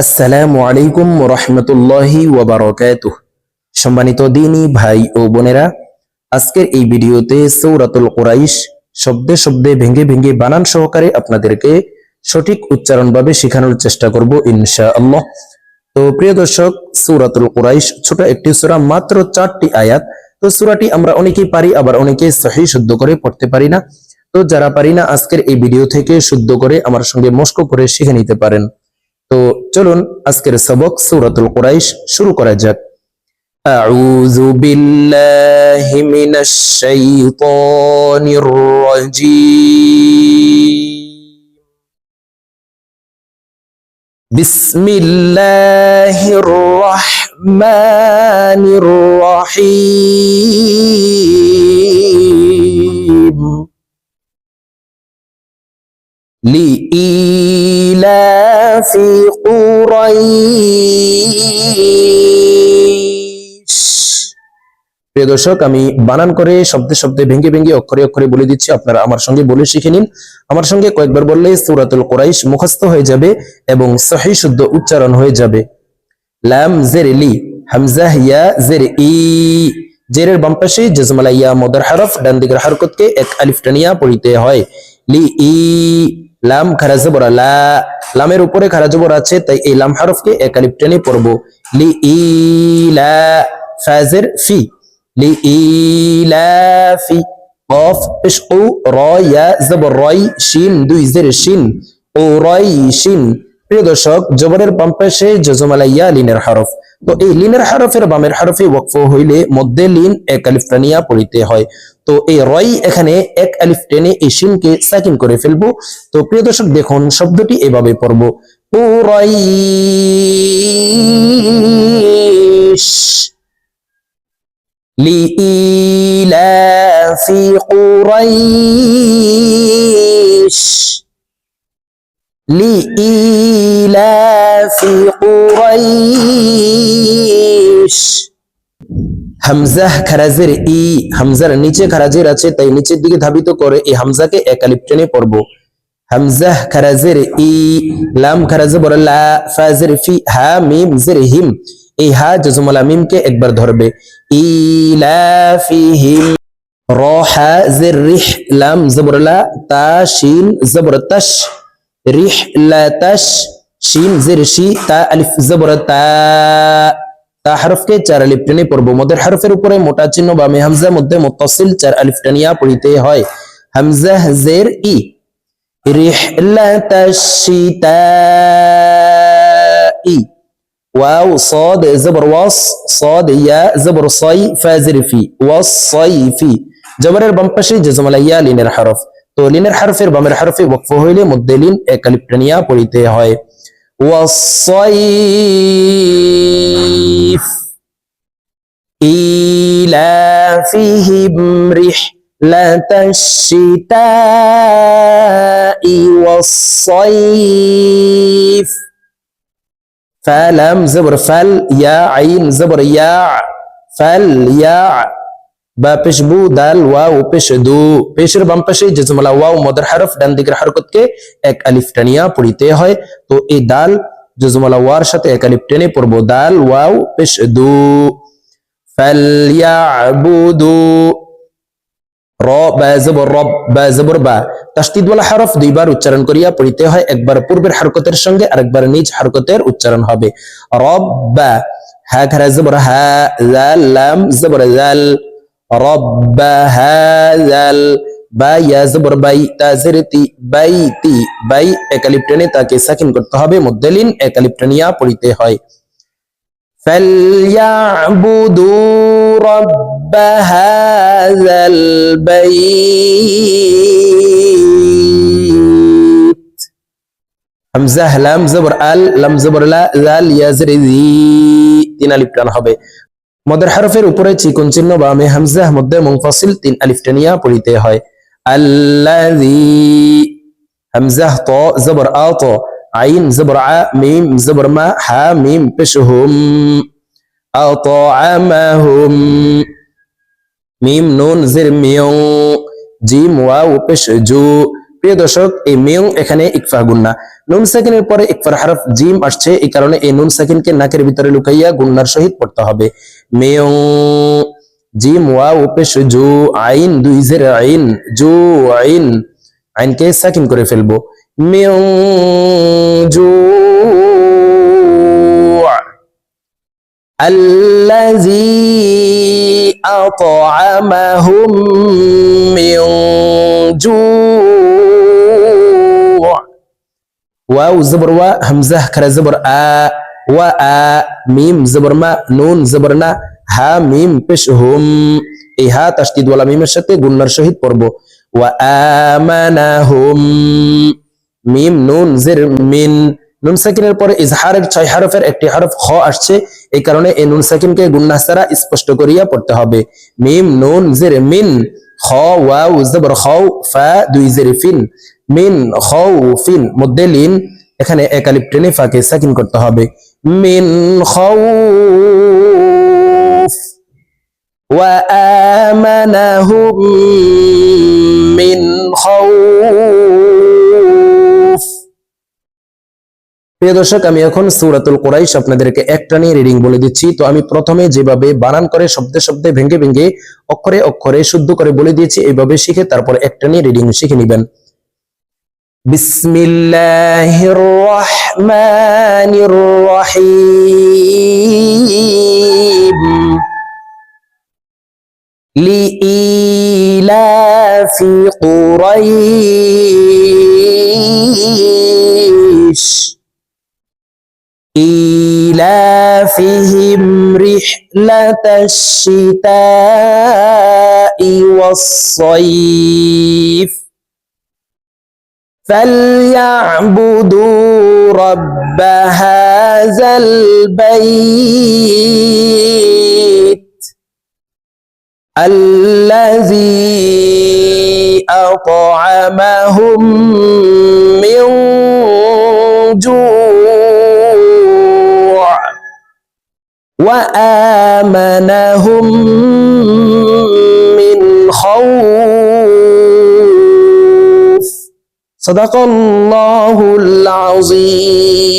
আসসালামু আলাইকুম রহমতুল্লাহি ওয়াবারকাতুহ সম্মানিত দিনী ভাই ও বোনেরা, আজকের এই ভিডিওতে সৌরাতুল কুরাইশ শব্দে শব্দে ভেঙে ভেঙে বানান সহকারে আপনাদেরকে সঠিক উচ্চারণভাবে শেখানোর চেষ্টা করব ইনশা আল্লাহ তো প্রিয় দর্শক, সৌরাতুল কুরাইশ ছোট একটি সূরা, মাত্র চারটি আয়াত। তো সূরাটি আমরা অনেকেই পারি, আবার অনেকে সহি শুদ্ধ করে পড়তে পারি না। তো যারা পারি না, আজকের এই ভিডিও থেকে শুদ্ধ করে আমার সঙ্গে মস্ক করে শিখে নিতে পারেন। তো চলুন আজকের সবক সুরতুল কুরাইশ শুরু করা যাক। আউযু বিল্লাহি মিনাশ শাইতানির রাজীম। বিসমিল্লাহির রাহমানির রাহিম। লিই لإيلاف قريش প্রিয় দর্শক আমি বানান করে শব্দে শব্দে ভেঙে ভেঙে অক্ষরে অক্ষরে বলে দিচ্ছি আপনারা আমার সঙ্গে বলে শিখে নিন আমার সঙ্গে কয়েকবার বললে সূরাতুল কুরাইশ মুখস্থ হয়ে যাবে এবং সহি শুদ্ধ উচ্চারণ হয়ে যাবে লাম জের লি হামজা ইয়া জের ই জেরের বাম পাশে জজমালা ইয়া মদার হরফ ডান দিকের হরকতকে এক আলিফ টানিয়া পড়িতে হয় লি ই লাম খারা জবর লা লামের উপরে খারা জবর আছে তাই এই লাম হরফকে এক আলিফ টেনে পড়ব লি ই লা ফাজের ফি লি ই লা ফি قاف পেশ ও র ইয়া জবর রয় শিন দুই জের শিন ও রয় শিন প্রিয় দর্শক জবরের বাম পাশে জজমালা ইয়া লিনের হরফ তো এই লিনের হরফের বামের হরফে ওয়াকফ হইলে মধ্যে লিন এক আলিফ টানিয়া পড়িতে হয় তো এই রয় এখানে এক আলিফ টেনে এই শিনকে সাকিন করে ফেলবো তো প্রিয় দর্শক দেখুন শব্দটি এভাবে পড়বো কুরাইশ لإيلاف قريش لإيلاف قريش হামজা খারাজের ই, হামজার নিচে খারাজের আছে, তাই নিচের দিকে ধাবিত করে এই হামজাকে একালিপ টেনে পড়ব। হামজা খারাজের ই, লাম খারাজে বড় লা ফাজের ফি হা মিম জের হিম এই হা জজমলা মিমকে একবার ধরবে। ইলাফিহিম র হা জের রিহ, লাম জবর লা তা শিন জবর তাশ, রিহ লা তাশ, শিন জের শি তা আলিফ জবর তা। তা হরফকে চার আলিফ টেনে পড়ব। মদের হরফের উপরে মোটা চিহ্ন বা মেহামজার মধ্যে মোতাসিল চার আলিফ টানিয়া পড়িতে হয়। হামজা জের ই। জবর জবর লিনের তো লিনের বামের হইলে মধ্যে লিন এক পড়িতে হয়। إيلافهم رحلة الشتاء والصيف فلم زبر فل يا عين زبر يا فل يا বা পেশবু দাল ওয়াও পেশ দু পেশের বাম পাশে জজমালা ওয়াও মদার হরফ ডান দিকের হরকতকে এক আলিফ টানিয়া পড়িতে হয় তো এই দাল জজমালা ওয়ার সাথে এক আলিফ টেনে পড়বো দাল ওয়াও পেশ দু ফালইয়াবুদু র বা জবর রব বা জবর বা হরফ দুইবার উচ্চারণ করিয়া পড়িতে হয়। একবার পূর্বের হরকতের সঙ্গে আরেকবার নিজ হরকতের উচ্চারণ হবে। রব বা হা জবর, হা লাম জবর রব হাজাল বা ইয়া জবর, বাই তাজেরতি বাই একালিপ টেনে তাকে সাকিন করতে হবে। মধ্যলিন একালিপ টেনিয়া পড়িতে হয়। فليعبدوا رب هذا البيت হামজা লাম জবর আল লাম জবর লা জাল ইয়াজরি জি তিন আলিফ টান হবে মদের হরফের উপরে চিকন চিহ্ন বা মে হামজা মধ্যে মুনফাসিল তিন আলিফ টানিয়া পড়িতে হয় আল্লাযী হামজা ত জবর আ ত আইন জবর আ মিম জবর মা হা মিম পেশহুম আতাআমাহুম মিম নুন জির মিউ জিম ওয়াও পেশ জু প্রিয় দর্শক, এই মেয়ং এখানে ইকফা গুন্না নুন সাকিনের পরে ইকফার হারফ জিম আসছে, এই কারণে এই নুন সাকিনকে নাকের ভিতরে লুকাইয়া গুন্নার সহিত পড়তে হবে। মেয়ং জিম ওয়াও পেশ জু, আইন দুই জের আইন, জু আইন। আইনকে সাকিন করে ফেলব। মেয়ং জু الذي أطعمهم من جوع واو زبر وا همزة كرا زبر آ و آ ميم زبر ما نون زبرنا হা মিম পেশ হুম এই হা তাসদিদ ওয়ালা মিমের সাথে গুন্নার সহিত পড়ব ওয়া আমানাহুম মিম নুন, জের, মিন। নুন সাকিনের পরে ইজহারের ছয় হরফের একটি হরফ খ আসছে, এই কারণে এই নুন সাকিনকে গুন্না সারা স্পষ্ট করিয়া পড়তে হবে। মিম, নুন, জের, মিন খ ওয়াউ জবর খাউ ফা, দুই, জের, ফিন। মিন খাউ ফিন, মধ্যে লিন, এখানে একালিপ টেনে ফাকে সাকিন করতে হবে। মিন খাউফ ওয়া, আমানাহুম, মিন খাউ প্রিয় দর্শক, আমি এখন সুরাতুল কোরাইশ আপনাদেরকে একটা নিয়ে রিডিং বলে দিচ্ছি। তো আমি প্রথমে যেভাবে বানান করে শব্দে শব্দে ভেঙ্গে ভেঙ্গে অক্ষরে অক্ষরে শুদ্ধ করে বলে দিয়েছি, এইভাবে শিখে তারপর একটা নিয়ে রিডিং শিখে নিবেন। বিসমিল্লাহির রহমানির রহিম। লিইলাফি কুরাইশ। إيلافهم رحلة الشتاء والصيف. فليعبدوا رب هذا البيت الذي أطعمهم وآمنهم من خوف. صدق الله العظيم.